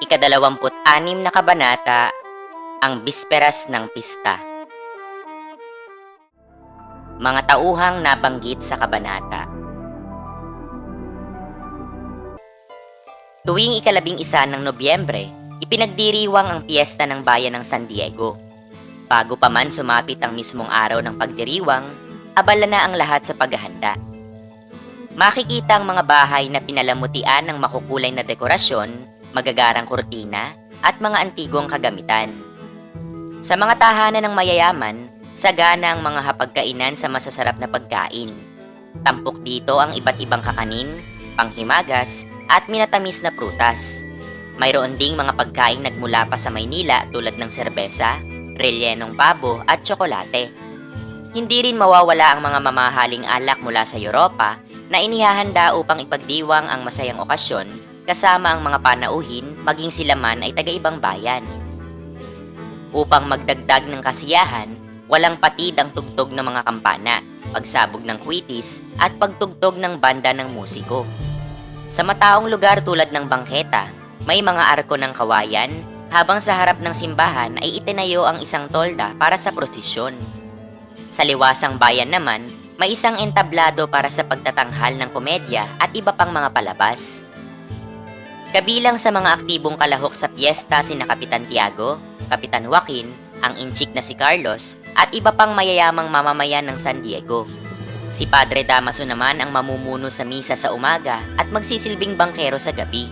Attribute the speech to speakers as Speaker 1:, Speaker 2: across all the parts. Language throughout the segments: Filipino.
Speaker 1: Ikadalawamput-anim na kabanata, ang bisperas ng pista. Mga tauhang nabanggit sa kabanata. Tuwing ikalabing isa ng Nobyembre, ipinagdiriwang ang piyesta ng bayan ng San Diego. Bago pa man sumapit ang mismong araw ng pagdiriwang, abala na ang lahat sa paghahanda. Makikita ang mga bahay na pinalamutian ng makukulay na dekorasyon, magagarang kurtina, at mga antigong kagamitan. Sa mga tahanan ng mayayaman, sagana ang mga hapagkainan sa masasarap na pagkain. Tampok dito ang iba't ibang kakanin, panghimagas, at minatamis na prutas. Mayroon ding mga pagkain nagmula pa sa Maynila tulad ng serbesa, rellenong pabo at tsokolate. Hindi rin mawawala ang mga mamahaling alak mula sa Europa na inihahanda upang ipagdiwang ang masayang okasyon kasama ang mga panauhin maging sila man ay taga-ibang bayan. Upang magdagdag ng kasiyahan, walang patid ang tugtog ng mga kampana, pagsabog ng kwitis at pagtugtog ng banda ng musiko. Sa mataong lugar tulad ng bangketa, may mga arko ng kawayan habang sa harap ng simbahan ay itinayo ang isang tolda para sa prosesyon. Sa liwasang bayan naman, may isang entablado para sa pagtatanghal ng komedya at iba pang mga palabas. Kabilang sa mga aktibong kalahok sa piyesta sina Kapitan Tiago, Kapitan Joaquin, ang inchik na si Carlos, at iba pang mayayamang mamamayan ng San Diego. Si Padre Damaso naman ang mamumuno sa misa sa umaga at magsisilbing bangkero sa gabi.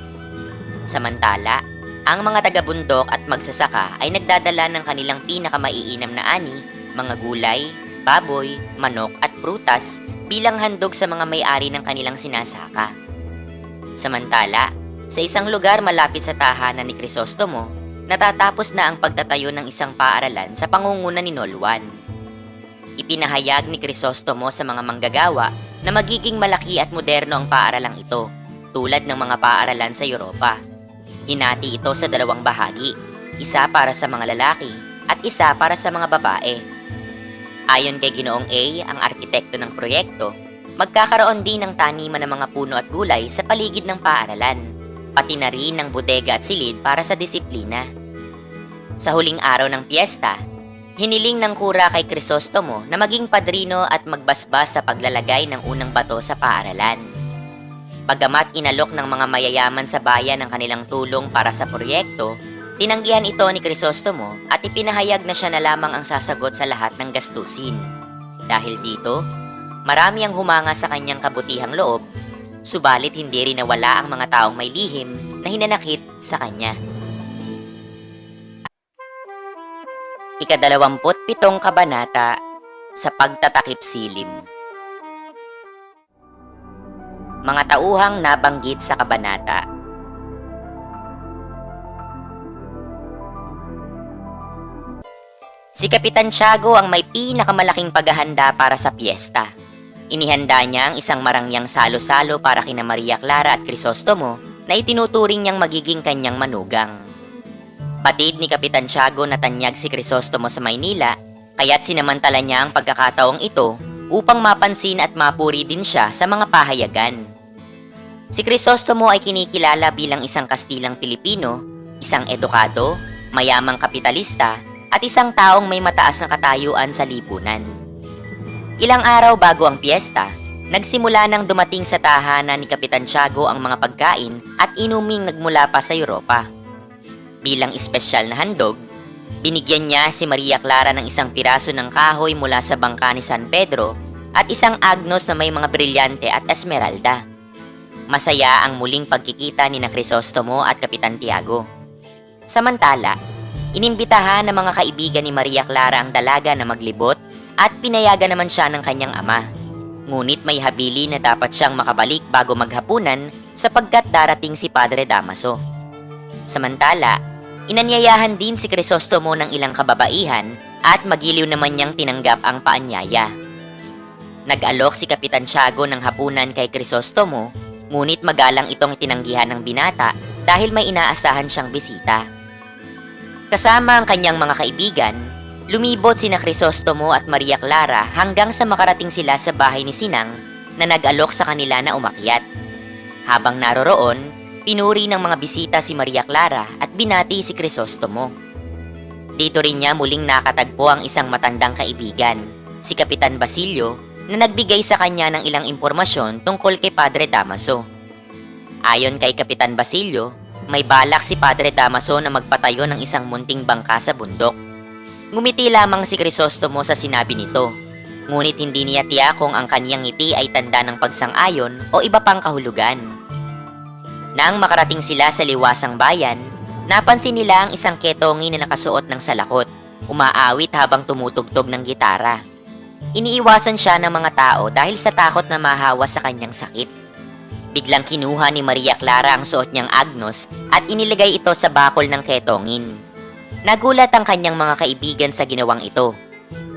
Speaker 1: Samantala, ang mga taga-bundok at magsasaka ay nagdadala ng kanilang pinakamaiinam na ani, mga gulay, baboy, manok at prutas bilang handog sa mga may-ari ng kanilang sinasaka. Samantala, sa isang lugar malapit sa tahanan ni Crisostomo, natatapos na ang pagtatayo ng isang paaralan sa pangunguna ni Nolwan. Ipinahayag ni Crisostomo sa mga manggagawa na magiging malaki at moderno ang paaralang ito, tulad ng mga paaralan sa Europa. Hinati ito sa dalawang bahagi, isa para sa mga lalaki at isa para sa mga babae. Ayon kay Ginoong A, ang arkitekto ng proyekto, magkakaroon din ng taniman ng mga puno at gulay sa paligid ng paaralan, pati na rin ng bodega at silid para sa disiplina. Sa huling araw ng piyesta, hiniling ng kura kay Crisostomo na maging padrino at magbasbas sa paglalagay ng unang bato sa paaralan. Pagamat inalok ng mga mayayaman sa bayan ang kanilang tulong para sa proyekto, tinanggihan ito ni Crisostomo at ipinahayag na siya na lamang ang sasagot sa lahat ng gastusin. Dahil dito, marami ang humanga sa kanyang kabutihang loob, subalit hindi rin nawala ang mga taong may lihim na hinanakit sa kanya. Ikadalawamput pitong kabanata sa pagtatakip silim. Mga tauhang nabanggit sa kabanata. Si Kapitan Tiago ang may pinakamalaking paghahanda para sa piyesta. Inihanda niya ang isang marangyang salo-salo para kina Maria Clara at Crisostomo na itinuturing niyang magiging kanyang manugang. Batid ni Kapitan Tiago na tanyag si Crisostomo sa Maynila, kaya't sinamantala niya ang pagkakataong ito upang mapansin at mapuri din siya sa mga pahayagan. Si Crisostomo ay kinikilala bilang isang Kastilang Pilipino, isang edukado, mayamang kapitalista, at isang taong may mataas na katayuan sa lipunan. Ilang araw bago ang piyesta, nagsimula nang dumating sa tahanan ni Kapitan Tiago ang mga pagkain at inuming nagmula pa sa Europa. Bilang espesyal na handog, binigyan niya si Maria Clara ng isang piraso ng kahoy mula sa bangka ni San Pedro at isang agnos na may mga brilyante at esmeralda. Masaya ang muling pagkikita ni na Crisostomo at Kapitan Tiago. Samantala, inimbitahan ng mga kaibigan ni Maria Clara ang dalaga na maglibot at pinayagan naman siya ng kanyang ama. Ngunit may habili na dapat siyang makabalik bago maghapunan sapagkat darating si Padre Damaso. Samantala, inanyayahan din si Crisostomo ng ilang kababaihan at magiliw naman niyang tinanggap ang paanyaya. Nag-alok si Kapitan Tiago ng hapunan kay Crisostomo, ngunit magalang itong tinanggihan ng binata dahil may inaasahan siyang bisita. Kasama ang kanyang mga kaibigan, lumibot sina Crisostomo at Maria Clara hanggang sa makarating sila sa bahay ni Sinang na nag-alok sa kanila na umakyat. Habang naroroon, pinuri ng mga bisita si Maria Clara at binati si Crisostomo. Dito rin niya muling nakatagpo ang isang matandang kaibigan, si Kapitan Basilio, na nagbigay sa kanya ng ilang impormasyon tungkol kay Padre Damaso. Ayon kay Kapitan Basilio, may balak si Padre Damaso na magpatayo ng isang munting bangka sa bundok. Ngumiti lamang si Crisostomo sa sinabi nito, ngunit hindi niya tiyakong ang kaniyang ngiti ay tanda ng pagsang-ayon o iba pang kahulugan. Nang makarating sila sa liwasang bayan, napansin nila ang isang ketongi na nakasuot ng salakot, umaawit habang tumutugtog ng gitara. Iniiwasan siya ng mga tao dahil sa takot na mahawa sa kanyang sakit. Biglang kinuha ni Maria Clara ang suot niyang agnos at inilagay ito sa bakol ng ketongin. Nagulat ang kanyang mga kaibigan sa ginawang ito.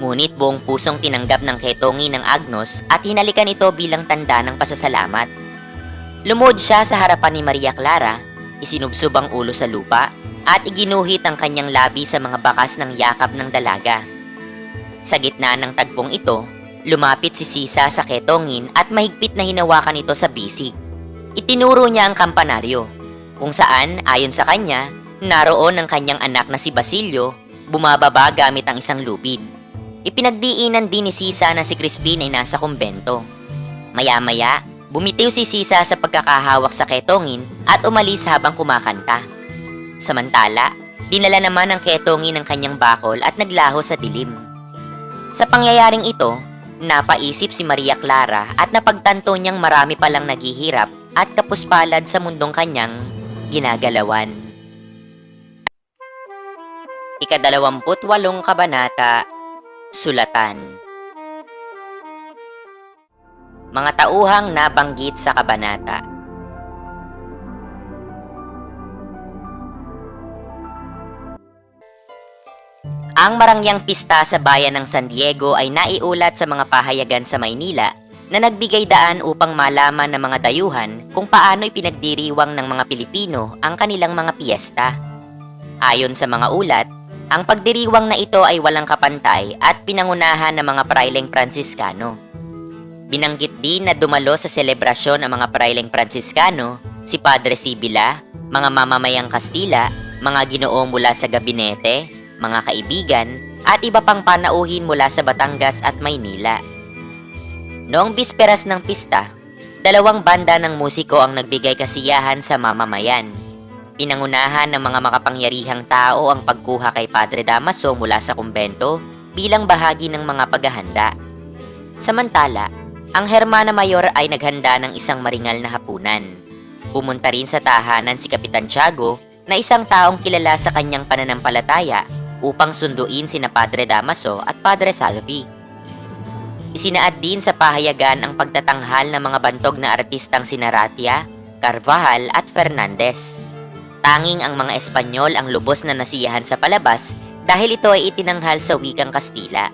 Speaker 1: Ngunit buong pusong tinanggap ng ketongin ng agnos at hinalikan ito bilang tanda ng pasasalamat. Lumod siya sa harapan ni Maria Clara, isinubsob ang ulo sa lupa at iginuhit ang kanyang labi sa mga bakas ng yakap ng dalaga. Sa gitna ng tagpong ito, lumapit si Sisa sa ketongin at mahigpit na hinawakan ito sa bisig. Itinuro niya ang kampanaryo, kung saan, ayon sa kanya, naroon ang kanyang anak na si Basilio, bumababa gamit ang isang lubid. Ipinagdiinan din ni Sisa na si Crispin ay nasa kumbento. Maya-maya, bumitiw si Sisa sa pagkakahawak sa ketongin at umalis habang kumakanta. Samantala, dinala naman ng ketongin ng kanyang bakol at naglaho sa dilim. Sa pangyayaring ito, napaisip si Maria Clara at napagtanto niyang marami palang naghihirap at kapuspalad sa mundong kanyang ginagalawan. Ikadalawamput walong kabanata, Sulatan Mga tauhang nabanggit sa kabanata Ang marangyang pista sa bayan ng San Diego ay naiulat sa mga pahayagan sa Maynila na nagbigay daan upang malaman ng mga dayuhan kung paano ipinagdiriwang ng mga Pilipino ang kanilang mga piyesta. Ayon sa mga ulat, ang pagdiriwang na ito ay walang kapantay at pinangunahan ng mga praileng Pransiskano. Binanggit din na dumalo sa selebrasyon ang mga praileng Pransiskano, si Padre Sibila, mga mamamayang Kastila, mga ginoo mula sa gabinete, mga kaibigan, at iba pang panauhin mula sa Batangas at Maynila. Noong bisperas ng pista, dalawang banda ng musiko ang nagbigay kasiyahan sa mamamayan. Pinangunahan ng mga makapangyarihang tao ang pagkuha kay Padre Damaso mula sa kumbento bilang bahagi ng mga paghahanda. Samantala, ang Hermana Mayor ay naghanda ng isang maringal na hapunan. Pumunta rin sa tahanan si Kapitan Tiago na isang taong kilala sa kanyang pananampalataya upang sunduin sina Padre Damaso at Padre Salvi. Isinaad din sa pahayagan ang pagtatanghal ng mga bantog na artistang sina Ratia, Carvajal at Fernandez. Tanging ang mga Espanyol ang lubos na nasiyahan sa palabas dahil ito ay itinanghal sa wikang Kastila.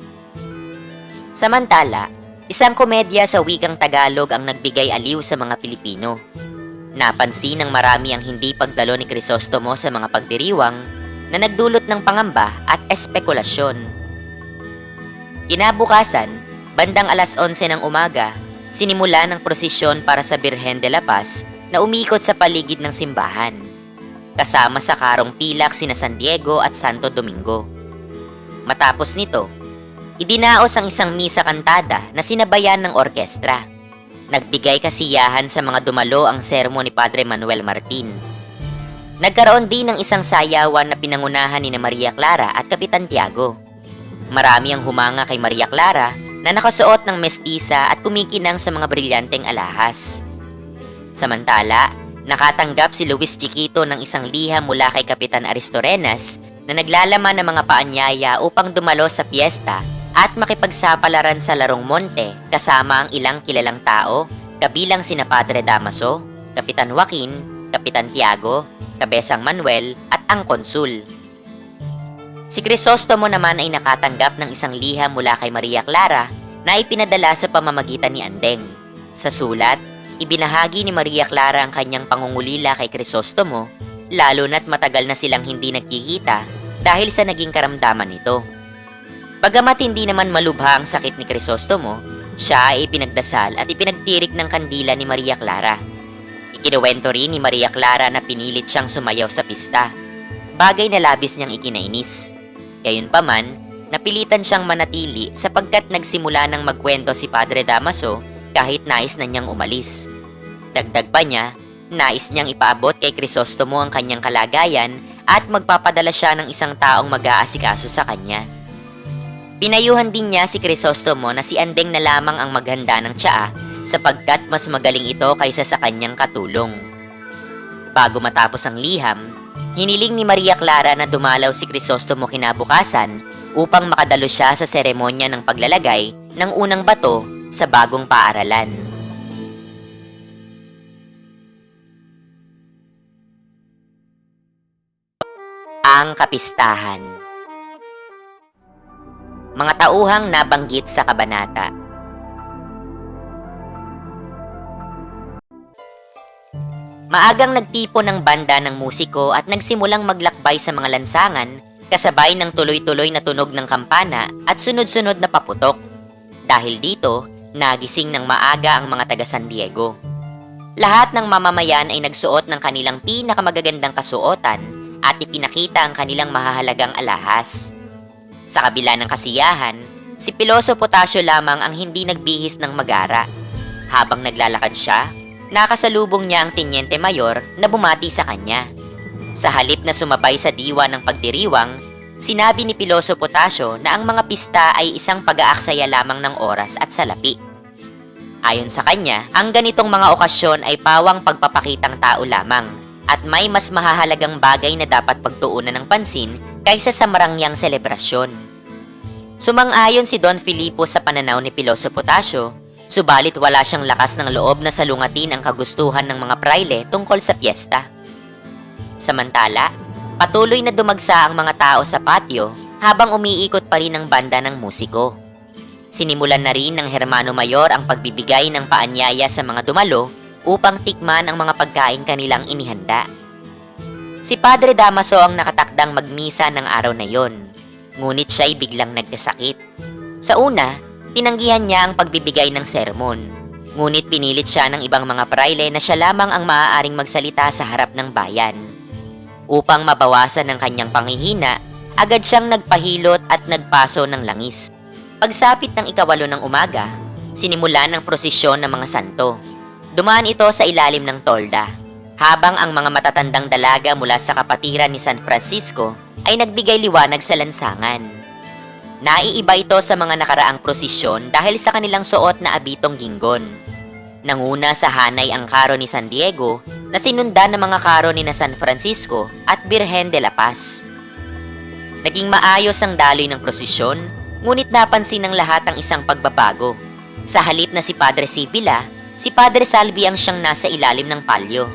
Speaker 1: Samantala, isang komedya sa wikang Tagalog ang nagbigay aliw sa mga Pilipino. Napansin ng marami ang hindi pagdalo ni Crisostomo sa mga pagdiriwang na nagdulot ng pangamba at espekulasyon. Kinabukasan, bandang alas 11 ng umaga, sinimula ng prosesyon para sa Birhen de la Paz na umikot sa paligid ng simbahan. Kasama sa karong pilak sina San Diego at Santo Domingo. Matapos nito, idinaos ang isang misa kantada na sinabayan ng orkestra. Nagbigay kasiyahan sa mga dumalo ang sermon ni Padre Manuel Martin. Nagkaroon din ng isang sayawan na pinangunahan ni Maria Clara at Kapitan Tiago. Marami ang humanga kay Maria Clara na nakasuot ng mestiza at kumikinang sa mga brilyanteng alahas. Samantala, nakatanggap si Luis Chiquito ng isang liham mula kay Kapitan Aristorenas na naglalaman ng mga paanyaya upang dumalo sa piyesta at makipagsapalaran sa larong monte kasama ang ilang kilalang tao kabilang sina Padre Damaso, Kapitan Joaquin, Kapitan Tiago, Kabesang Manuel at ang konsul. Si Crisostomo naman ay nakatanggap ng isang liham mula kay Maria Clara na ipinadala sa pamamagitan ni Andeng. Sa sulat, ibinahagi ni Maria Clara ang kanyang pangungulila kay Crisostomo, lalo na't matagal na silang hindi nagkikita dahil sa naging karamdaman nito. Bagamat hindi naman malubha ang sakit ni Crisostomo, siya ay ipinagdasal at ipinagtirik ng kandila ni Maria Clara. Ikinuwento rin ni Maria Clara na pinilit siyang sumayaw sa pista. Bagay na labis niyang ikinainis. Gayunpaman, napilitan siyang manatili sapagkat nagsimula ng magkwento si Padre Damaso kahit nais na niyang umalis. Dagdag pa niya, nais niyang ipaabot kay Crisostomo ang kanyang kalagayan at magpapadala siya ng isang taong mag-aasikaso sa kanya. Pinayuhan din niya si Crisostomo na si Andeng na lamang ang maghanda ng tsaa sapagkat mas magaling ito kaysa sa kanyang katulong. Bago matapos ang liham, hiniling ni Maria Clara na dumalaw si Crisostomo kinabukasan upang makadalo siya sa seremonya ng paglalagay ng unang bato sa bagong paaralan. Ang kapistahan Mga tauhang nabanggit sa kabanata Maagang nagtipo ng banda ng musiko at nagsimulang maglakbay sa mga lansangan kasabay ng tuloy-tuloy na tunog ng kampana at sunod-sunod na paputok. Dahil dito, nagising ng maaga ang mga taga San Diego. Lahat ng mamamayan ay nagsuot ng kanilang pinakamagagandang kasuotan at ipinakita ang kanilang mahahalagang alahas. Sa kabila ng kasiyahan, si Piloso Potasio lamang ang hindi nagbihis ng magara. Habang naglalakad siya, nakasalubong niya ang Teniente Mayor na bumati sa kanya. Sa halip na sumabay sa diwa ng pagdiriwang, sinabi ni Piloso Potasio na ang mga pista ay isang pag-aaksaya lamang ng oras at salapi. Ayon sa kanya, ang ganitong mga okasyon ay pawang pagpapakitang tao lamang at may mas mahahalagang bagay na dapat pagtuunan ng pansin kaysa sa marangyang selebrasyon. Sumang-ayon si Don Filipo sa pananaw ni Piloso Potasio, subalit wala siyang lakas ng loob na salungatin ang kagustuhan ng mga praile tungkol sa piyesta. Samantala, patuloy na dumagsa ang mga tao sa patio habang umiikot pa rin ang banda ng musiko. Sinimulan na rin ng Hermano Mayor ang pagbibigay ng paanyaya sa mga dumalo upang tikman ang mga pagkain kanilang inihanda. Si Padre Damaso ang nakatakdang magmisa ng araw na yon, ngunit siya'y biglang nagkasakit. Sa una, tinanggihan niya ang pagbibigay ng sermon, ngunit pinilit siya ng ibang mga praile na siya lamang ang maaaring magsalita sa harap ng bayan. Upang mabawasan ang kanyang panghihina, agad siyang nagpahilot at nagpaso ng langis. Pagsapit ng ikawalo ng umaga, sinimulan ng prosesyon ng mga santo. Dumaan ito sa ilalim ng tolda, habang ang mga matatandang dalaga mula sa kapatiran ni San Francisco ay nagbigay liwanag sa lansangan. Naiiba ito sa mga nakaraang prosesyon dahil sa kanilang suot na abitong ginggon. Nanguna sa hanay ang karo ni San Diego na sinundan ng mga karo ni na San Francisco at Birhen de la Paz. Naging maayos ang daloy ng prosesyon, ngunit napansin ng lahat ang isang pagbabago. Sa halip na si Padre Sibila, si Padre Salvi ang siyang nasa ilalim ng palyo.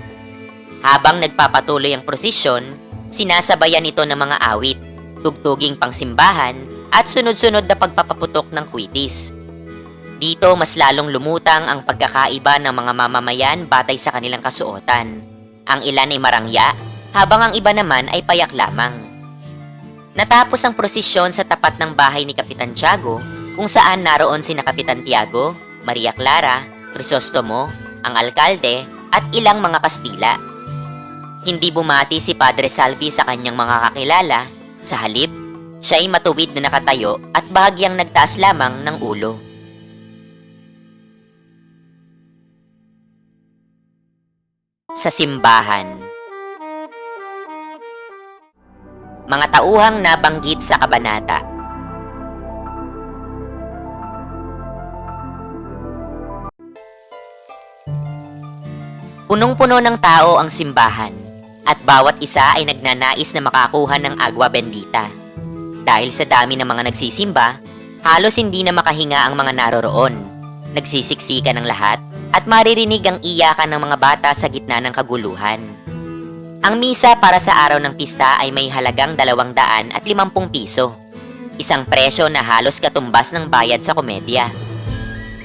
Speaker 1: Habang nagpapatuloy ang prosesyon, sinasabayan ito ng mga awit, tugtuging pangsimbahan, at sunod-sunod na pagpapaputok ng kwitis. Dito mas lalong lumutang ang pagkakaiba ng mga mamamayan batay sa kanilang kasuotan. Ang ilan ay marangya, habang ang iba naman ay payak lamang. Natapos ang prosesyon sa tapat ng bahay ni Kapitan Tiago, kung saan naroon sina Kapitan Tiago, Maria Clara, Crisostomo, ang alkalde, at ilang mga Kastila. Hindi bumati si Padre Salvi sa kanyang mga kakilala, sa halip, siya ay matuwid na nakatayo at bahagyang nagtaas lamang ng ulo. Sa simbahan Mga tauhang nabanggit sa kabanata Punong-puno ng tao ang simbahan at bawat isa ay nagnanais na makakuha ng agwa bendita. Dahil sa dami ng mga nagsisimba, halos hindi na makahinga ang mga naroroon. Nagsisiksika ng lahat at maririnig ang iyakan ng mga bata sa gitna ng kaguluhan. Ang misa para sa araw ng pista ay may halagang 250 piso. Isang presyo na halos katumbas ng bayad sa komedya.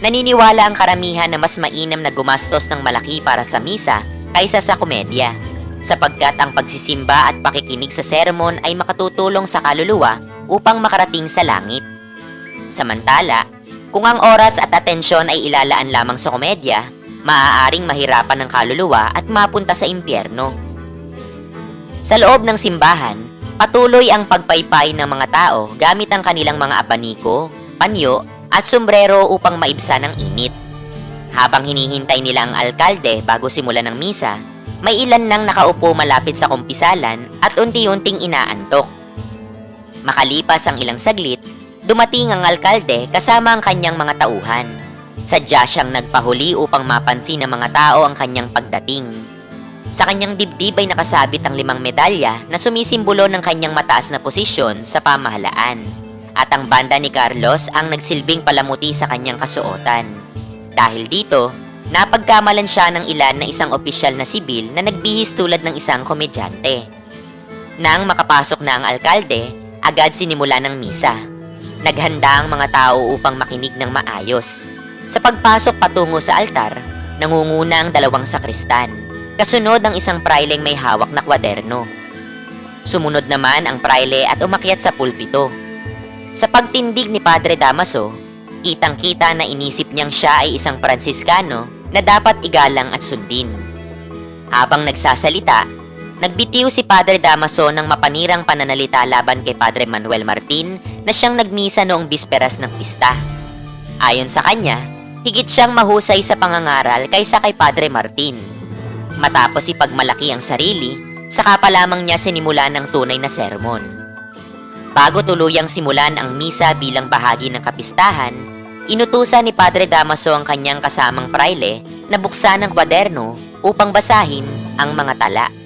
Speaker 1: Naniniwala ang karamihan na mas mainam na gumastos ng malaki para sa misa kaysa sa komedya sapagkat ang pagsisimba at pakikinig sa sermon ay makatutulong sa kaluluwa upang makarating sa langit. Samantala, kung ang oras at atensyon ay ilalaan lamang sa komedya, maaaring mahirapan ng kaluluwa at mapunta sa impyerno. Sa loob ng simbahan, patuloy ang pagpaypay ng mga tao gamit ang kanilang mga abaniko, panyo, at sombrero upang maibsan ang init. Habang hinihintay nila ang alkalde bago simulan ng misa, may ilan nang nakaupo malapit sa kumpisalan at unti-unting inaantok. Makalipas ang ilang saglit, dumating ang alkalde kasama ang kanyang mga tauhan. Sadya siyang nagpahuli upang mapansin ng mga tao ang kanyang pagdating. Sa kanyang dibdib ay nakasabit ang limang medalya na sumisimbolo ng kanyang mataas na posisyon sa pamahalaan. At ang banda ni Carlos ang nagsilbing palamuti sa kanyang kasuotan. Dahil dito, napagkamalan siya ng ilan na isang opisyal na sibil na nagbihis tulad ng isang komedyante. Nang makapasok na ang alkalde, agad sinimula ng misa. Naghanda ang mga tao upang makinig ng maayos. Sa pagpasok patungo sa altar, nangunguna ang dalawang sakristan. Kasunod ang isang praileng may hawak na kwaderno. Sumunod naman ang praile at umakyat sa pulpito. Sa pagtindig ni Padre Damaso, kitang-kita na inisip niyang siya ay isang Pransiskano na dapat igalang at sundin. Habang nagsasalita, nagbitiw si Padre Damaso ng mapanirang pananalita laban kay Padre Manuel Martin na siyang nagmisa noong bisperas ng pista. Ayon sa kanya, higit siyang mahusay sa pangangaral kaysa kay Padre Martin. Matapos ipagmalaki ang sarili, saka pa lamang niya sinimula ng tunay na sermon. Bago tuluyang simulan ang misa bilang bahagi ng kapistahan, inutusan ni Padre Damaso ang kanyang kasamang praile na buksan ang kwaderno upang basahin ang mga tala.